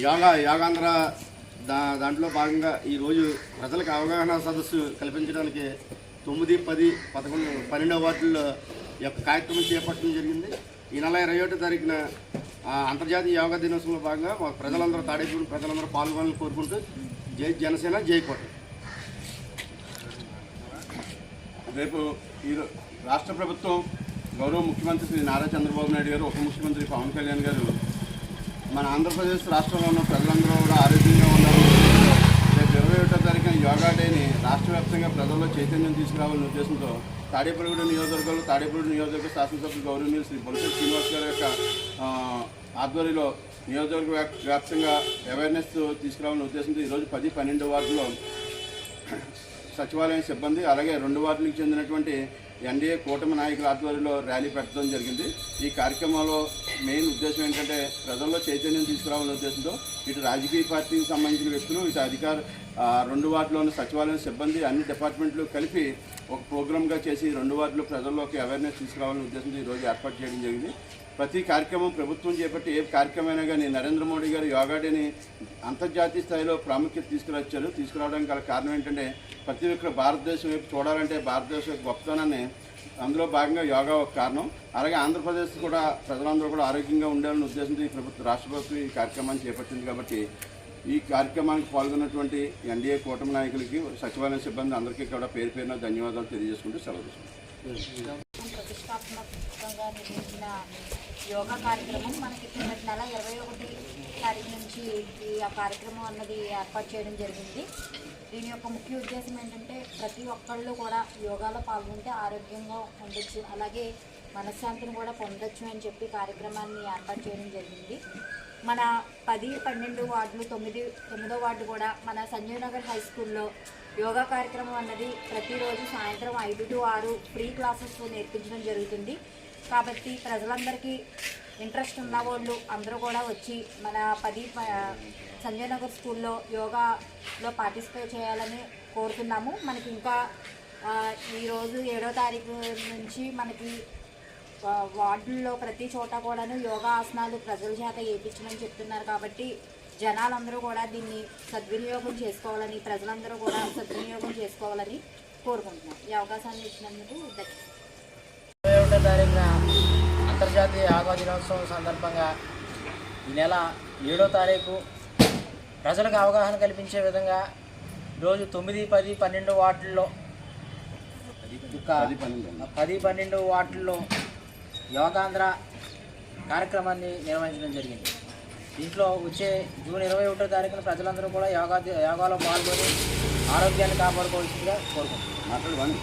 యోగా యోగాంధ్ర దా దాంట్లో భాగంగా ఈరోజు ప్రజలకు అవగాహన సదస్సు కల్పించడానికి తొమ్మిది పది పదకొండు పన్నెండవ వార్డుల్లో యొక్క కార్యక్రమం చేపట్టడం జరిగింది. ఈ నెల ఇరవై ఒకటో తారీఖున అంతర్జాతీయ యోగా దినోత్సవంలో భాగంగా మా ప్రజలందరూ తాడేపూడి ప్రజలందరూ పాల్గొనాలని కోరుకుంటూ జై జనసేన జై కోట. రేపు ఈ రాష్ట్ర ప్రభుత్వం గౌరవ ముఖ్యమంత్రి శ్రీ నారా చంద్రబాబు నాయుడు గారు ఉప ముఖ్యమంత్రి పవన్ కళ్యాణ్ గారు మన ఆంధ్రప్రదేశ్ రాష్ట్రంలో ఉన్న ప్రజలందరూ కూడా ఆరోగ్యంగా ఉండాలని రేపు ఇరవై ఒకటో తారీఖున యోగా డేని రాష్ట్ర వ్యాప్తంగా ప్రజల్లో చైతన్యం తీసుకురావాలనే ఉద్దేశంతో తాడేపల్లిగూడ నియోజకవర్గంలో తాడేపల్లి నియోజకవర్గ శాసనసభ్యులు గౌరవనీయులు శ్రీ బొలస శ్రీనివాస్ గారి యొక్క ఆధ్వర్యంలో నియోజకవర్గ వ్యాప్- వ్యాప్తంగా అవేర్నెస్ తీసుకురావాలనే ఉద్దేశంతో ఈరోజు పది పన్నెండు వార్డులో సచివాలయం సిబ్బంది అలాగే రెండు వార్డులకు చెందినటువంటి ఎన్డీఏ కూటమి నాయకుల ఆధ్వర్యంలో ర్యాలీ పెట్టడం జరిగింది. ఈ కార్యక్రమంలో మెయిన్ ఉద్దేశం ఏంటంటే ప్రజల్లో చైతన్యం తీసుకురావాలనే ఉద్దేశంతో ఇటు రాజకీయ పార్టీకి సంబంధించిన వ్యక్తులు ఇటు అధికార రెండు వాటిలోని సచివాలయం సిబ్బంది అన్ని డిపార్ట్మెంట్లు కలిపి ఒక ప్రోగ్రామ్గా చేసి రెండు వార్డులు ప్రజల్లోకి అవేర్నెస్ తీసుకురావాలనే ఉద్దేశంతో ఈరోజు ఏర్పాటు చేయడం జరిగింది. ప్రతి కార్యక్రమం ప్రభుత్వం చేపట్టి ఏ కార్యక్రమైనా కానీ నరేంద్ర మోడీ గారు యోగా డేని అంతర్జాతీయ స్థాయిలో ప్రాముఖ్యత తీసుకురొచ్చారు. తీసుకురావడానికి గల కారణం ఏంటంటే ప్రతి ఒక్కరు భారతదేశం వైపు చూడాలంటే భారతదేశం యొక్క గొప్పతనాన్ని అందులో భాగంగా యోగా ఒక కారణం. అలాగే ఆంధ్రప్రదేశ్ కూడా ప్రజలందరూ కూడా ఆరోగ్యంగా ఉండాలనే ఉద్దేశంతో ఈ ప్రభుత్వం రాష్ట్ర ప్రభుత్వం ఈ కార్యక్రమాన్ని చేపట్టింది కాబట్టి ఈ కార్యక్రమానికి పాల్గొన్నటువంటి ఎన్డీఏ కూటమి నాయకులకి సచివాలయం సిబ్బంది అందరికీ కూడా పేరు పేరున ధన్యవాదాలు తెలియజేసుకుంటూ సెలవు ప్రతిష్టాత్మకంగా నిర్మించిన యోగా కార్యక్రమం మనకి కిందటి నెల ఇరవై ఒకటి తారీఖు నుంచి ఈ ఆ కార్యక్రమం అన్నది ఏర్పాటు చేయడం జరిగింది. దీని యొక్క ముఖ్య ఉద్దేశం ఏంటంటే ప్రతి ఒక్కళ్ళు కూడా యోగాలో పాల్గొంటే ఆరోగ్యంగా ఉండొచ్చు. అలాగే మనశ్శాంతిని కూడా పొందొచ్చు అని చెప్పి కార్యక్రమాన్ని ఏర్పాటు చేయడం జరిగింది. మన పది పన్నెండు వార్డులు తొమ్మిది తొమ్మిదో వార్డు కూడా మన సంజయ్ నగర్ హై స్కూల్లో యోగా కార్యక్రమం అన్నది ప్రతిరోజు సాయంత్రం ఐదు టు ఆరు ఫ్రీ క్లాసెస్ నేర్పించడం జరుగుతుంది. కాబట్టి ప్రజలందరికీ ఇంట్రెస్ట్ ఉన్న వాళ్ళు అందరూ కూడా వచ్చి మన పది ప- సంజయ్ నగర్ స్కూల్లో యోగాలో పార్టిసిపేట్ చేయాలని కోరుతున్నాము. మనకి ఇంకా ఈరోజు ఏడో తారీఖు నుంచి మనకి వార్డుల్లో ప్రతి చోట కూడాను యోగా ఆసనాలు ప్రజల చేత వేయించమని చెప్తున్నారు కాబట్టి జనాలందరూ కూడా దీన్ని సద్వినియోగం చేసుకోవాలని ప్రజలందరూ కూడా సద్వినియోగం చేసుకోవాలని కోరుకుంటున్నాం. ఈ అవకాశాన్ని ఇచ్చినందుకు ధన్యవాదాలు ఇరవై ఒకటో తారీఖున అంతర్జాతీయ యోగా దినోత్సవం సందర్భంగా ఈ నెల ఏడో తారీఖు ప్రజలకు అవగాహన కల్పించే విధంగా రోజు తొమ్మిది పది పన్నెండు వార్డుల్లో ఒక పది పన్నెండు. పది పన్నెండు వార్డుల్లో యోగాంధ్ర కార్యక్రమాన్ని నిర్వహించడం జరిగింది. దీంట్లో వచ్చే జూన్ ఇరవై ఒకటో తారీఖున ప్రజలందరూ కూడా యోగా యోగాలో పాల్గొని ఆరోగ్యాన్ని కాపాడుకోవాల్సిందిగా కోరుకుంటున్నాను స్వామి